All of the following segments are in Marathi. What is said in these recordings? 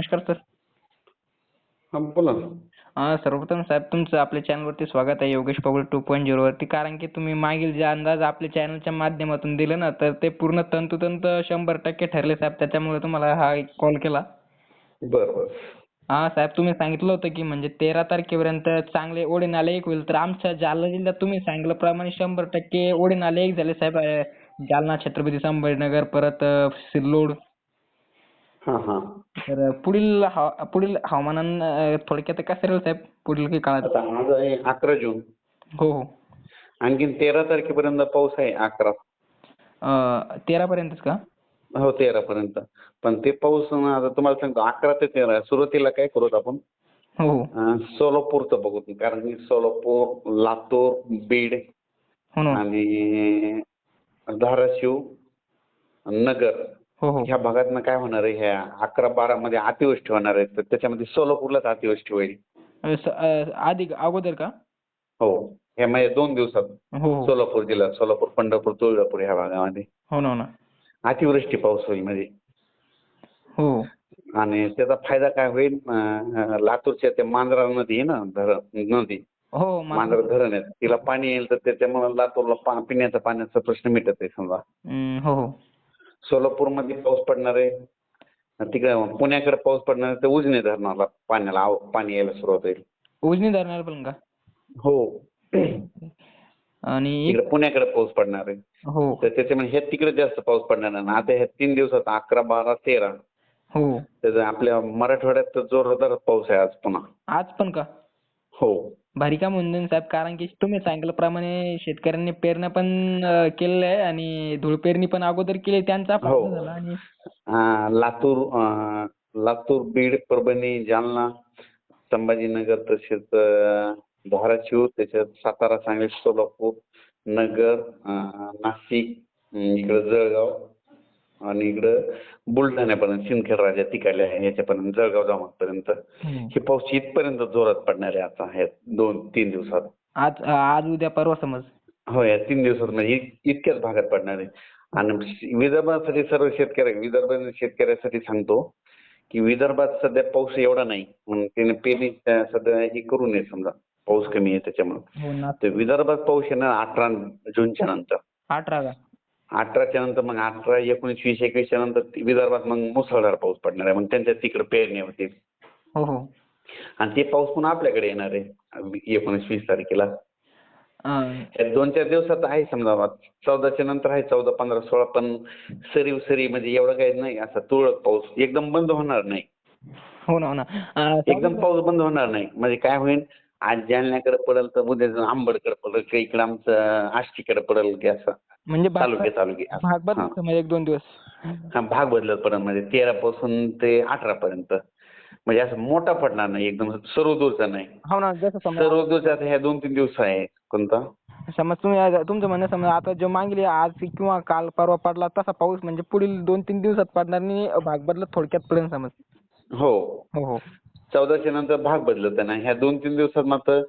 नमस्कार सर हा बोला ना. अं, सर्वप्रथम साहेब तुमचं आपल्या चॅनलवरती स्वागत आहे योगेश पवार टू पॉईंट झिरोवरती कारण की तुम्ही मागील जे अंदाज आपल्या चॅनलच्या माध्यमातून दिले ना तर ते पूर्ण तंतोतंत शंभर टक्के ठरले साहेब. त्याच्यामुळे तुम्हाला हा कॉल केला. बर बर हा साहेब तुम्ही सांगितलं होतं की म्हणजे तेरा तारखेपर्यंत चांगले ओढे नाले एक होईल. तर आमच्या जालना जिल्ह्यात तुम्ही सांगितल्याप्रमाणे शंभर टक्के ओढे नाले एक झाले साहेब. अं, जालना छत्रपती संभाजीनगर परत अं, सिल्लोड तर पुढील पुढील हवामानान अं, थोडक्यात कसं राहील साहेब? पुढील काही काळात. आता आज आहे अकरा जून. हो हो. आणखीन तेरा तारखेपर्यंत पाऊस आहे अकरा. अं, तेरा पर्यंतच का? हो तेरा पर्यंत पण ते पाऊस ना आता तुम्हाला सांगतो अकरा ते तेरा सुरुवातीला काय करूत आपण? हो. हो अं, सोलापूरचं बघू कारण की सोलापूर लातूर बीड हो ना. आणि धाराशिव नगर. हो हो. ह्या भागातनं काय होणार आहे? ह्या अकरा बारा मध्ये अतिवृष्टी होणार आहे. तर त्याच्यामध्ये सोलापूरलाच अतिवृष्टी होईल. अं, स- अं, आधी अगोदर का? हो. ह्या म्हणजे दोन दिवसात हो हो. सोलापूर जिल्हा सोलापूर पंढरपूर तुळजापूर ह्या भागामध्ये. हो ना हो ना. अतिवृष्टी पाऊस होईल म्हणजे. हो. आणि त्याचा फायदा काय होईल? अं, लातूरच्या ते मांजरा नदी आहे ना धरण नदी. हो मा- मांजरा धरण आहे. तिला पाणी येईल तर त्याच्यामुळे लातूरला पा- पिण्याचा पाण्याचा प्रश्न मिटत आहे समजा. हम्म, हो हो. सोलापूरमध्ये पाऊस पडणार आहे. तिकडे पुण्याकडे पाऊस पडणार आहे तर उजनी धरणाला पाण्याला आव- पाणी यायला सुरुवात होईल. उजनी धरणार पण का? हो. आणि तिकडे पुण्याकडे पाऊस पडणार आहे. हो. तर त्याच्यामुळे हे तिकडे जास्त पाऊस पडणार आहे आणि आता ह्या तीन दिवसात अकरा बारा तेरा. हो. त्याचा आपल्या मराठवाड्यात तर जोरदार पाऊस आहे आज पुन्हा. आज पण का? हो. भारी काम होऊन जाईल साहेब कारण की तुम्ही सांगितल्याप्रमाणे शेतकऱ्यांनी पेरण्या पण केलेल्या आहे आणि धूळ पेरणी पण अगोदर केली त्यांचा हो. फायदा झाला आणि अं, लातूर अं, लातूर बीड परभणी जालना संभाजीनगर तसेच अं, धाराशिव त्याच्यात सातारा सांगली सोलापूर नगर अं, नाशिक अं, इकडं जळगाव आणि इकडं बुलढाण्यापर्यंत सिंदखेड राजा तिकडल्या याच्यापर्यंत जळगाव जामोदपर्यंत. हम्म. हे पाऊस इथपर्यंत जोरात पडणार आहे आता ह्या दोन तीन दिवसात. आज आज उद्या परवा समज. हो या तीन दिवसात म्हणजे इत- इतक्याच भागात पडणार आहे. आणि विदर्भासाठी सर्व शेतकरी विदर्भ शेतकऱ्यासाठी सांगतो की विदर्भात सध्या पाऊस एवढा नाही. म्हणून त्याने पेरणी सध्या हे करू नये समजा. पाऊस कमी आहे त्याच्यामुळे. हो विदर्भात पाऊस येणार अठरा जूनच्या नंतर. अठरा अठराच्या नंतर मग अठरा एकोणीस वीस एकवीसच्या नंतर विदर्भात मग मुसळधार पाऊस पडणार आहे. मग त्यांच्या तिकडे पेरणी होतील हो हो. आणि ते पाऊस पुन्हा आपल्याकडे येणार आहे. एकोणीस वीस तारखेला. दोन चार दिवसात आहे समजा. चौदाच्या नंतर आहे चौदा पंधरा सोळा पण सरी सरी म्हणजे एवढं काही नाही. असा तुरळक पाऊस एकदम बंद होणार नाही. हो ना हो ना. एकदम पाऊस बंद होणार नाही. म्हणजे काय होईल? आज जालन्याकडे पडेल तर उद्या आंबडकडे पडेल काही इकडे आमचं आष्टीकडे पडेल की असं. म्हणजे तालुके तालुके. भाग हा. बदलतो म्हणजे एक दोन दिवस. हा भाग बदलत पडेल म्हणजे तेरा पासून ते अठरा पर्यंत. म्हणजे असं मोठा पडणार नाही एकदम सर्व दूरचा नाही. हो ना जसं समजा सर्व दूरचा ह्या दोन तीन दिवस आहे कोणता? समज तुम्ही तुमचं म्हणणं समजा आता जो मागील आज किंवा काल परवा पडला तसा पाऊस म्हणजे पुढील दोन तीन दिवसात पडणार नाही भाग बदलत थोडक्यात पडेल समज. हो हो. चौदाच्या नंतर भाग बदलत आहे ना. ह्या दोन तीन दिवसात मात्र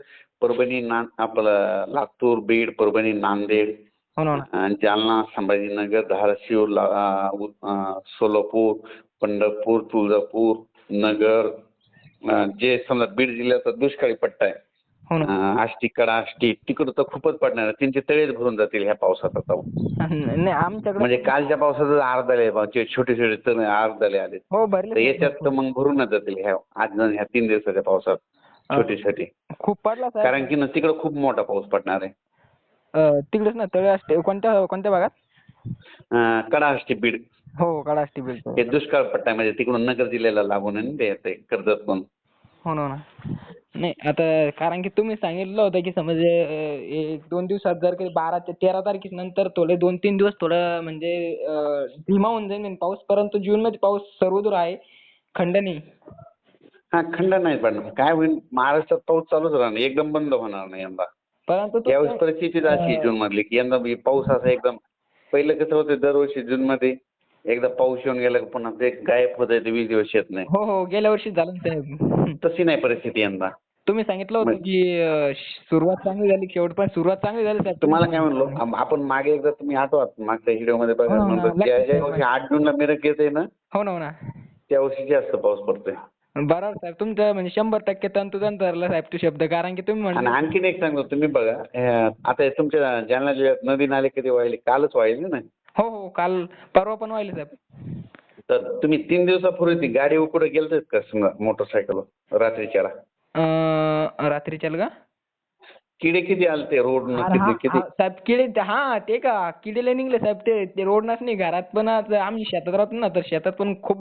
परभणी ना आपलं लातूर बीड परभणी नांदेड हो ना हो अं, जालना संभाजीनगर धाराशिव ला- अं, उ- अं, सोलापूर पंढरपूर तुळजापूर नगर अं, जे समजा बीड जिल्ह्याचा दुष्काळी पट्टा आहे. आष्टी कडा आष्टी. तिकडं तर खूपच पडणार आहे. त्यांचे तळेच भरून जातील ह्या पावसात आता. नाही आमच्याकडे म्हणजे कालच्या पावसाचं अर्धाले छोटे छोटे तण अर्धाले आले. हो तर भरले. याच्यात तर मग भरूनच जातील ह्या आज ह्या तीन दिवसाच्या पावसात छोटे छोटे. खूप पडला साहेब. कारण की ना तिकडं खूप मोठा पाऊस पडणार आहे. अं, तिकडेच ना तळे असते कोणत्या कोणत्या भागात? अं, कडा आष्टी बीड. हो काळा असते बिलकुल हे दुष्काळ पट्टा म्हणजे तिकडून नगर जिल्ह्याला लागून आहे ना ते ते कर्जत पण हो ना हो ना. नाही आता कारण की तुम्ही सांगितलं होतं की समज एक दोन दिवसात जर काही बारा ते तेरा तारखेनंतर थोडे दोन तीन दिवस थोडं म्हणजे अं, धीमा होऊन जाईल आणि पाऊस परंतु जून मध्ये पाऊस सर्वदूर आहे खंड नाही. हा खंड नाही पडणार काय होईल महाराष्ट्रात पाऊस चालूच राहणार एकदम बंद होणार नाही यंदा. परंतु तो- यावेळेस परिस्थितीच अशी आहे जून मधली की यंदा पाऊस असा एकदम पहिलं कसं होतं दरवर्षी जून मध्ये एकदा पाऊस येऊन गेला की पुन्हा ते गायब होत ते वीस दिवस येत नाही. हो हो गेल्या वर्षी झालं ना साहेब तशी नाही परिस्थिती यंदा. तुम्ही सांगितलं होतं की अं, सुरुवात चांगली झाली शेवट पण सुरुवात चांगली झाली साहेब. तुम्हाला काय म्हणलो? आम- आपण मागे एकदा तुम्ही आठवत मागच्या व्हिडिओमध्ये बघा हो ना, म्हणतो लक्षात ज्या ज्या आहे. दिवशी आठ जूनला मिरक येते ना हो ना हो ना. त्या वर्षी जास्त पाऊस पडतोय. बरोबर साहेब. तुमचं म्हणजे शंभर टक्के तंतोतंत धरला साहेब तो शब्द कारण की तुम्ही आणि म्हणले आणखीन एक सांगतो तुम्ही बघा अं, आता हे तुमच्या जालना जिल्ह्यात नदी नाले कधी वाहिले कालच वाहिले ना. हो हो काल परवा पण वाहिले साहेब. तर तुम्ही तीन दिवसापूर्वी ती गाडी कुठे गेलतेत का समजा मोटरसायकलवर रात्रीच्याला? अं, रात्रीच्याला का? किडे किती आले ते रोड अरे हा- किती हा, साहेब किडे ते- हा ते का किडे लय निघले साहेब ते ते रोडनच नाही घरात पण आज आम्ही शेतात राहतो ना तर शेतात पण खूप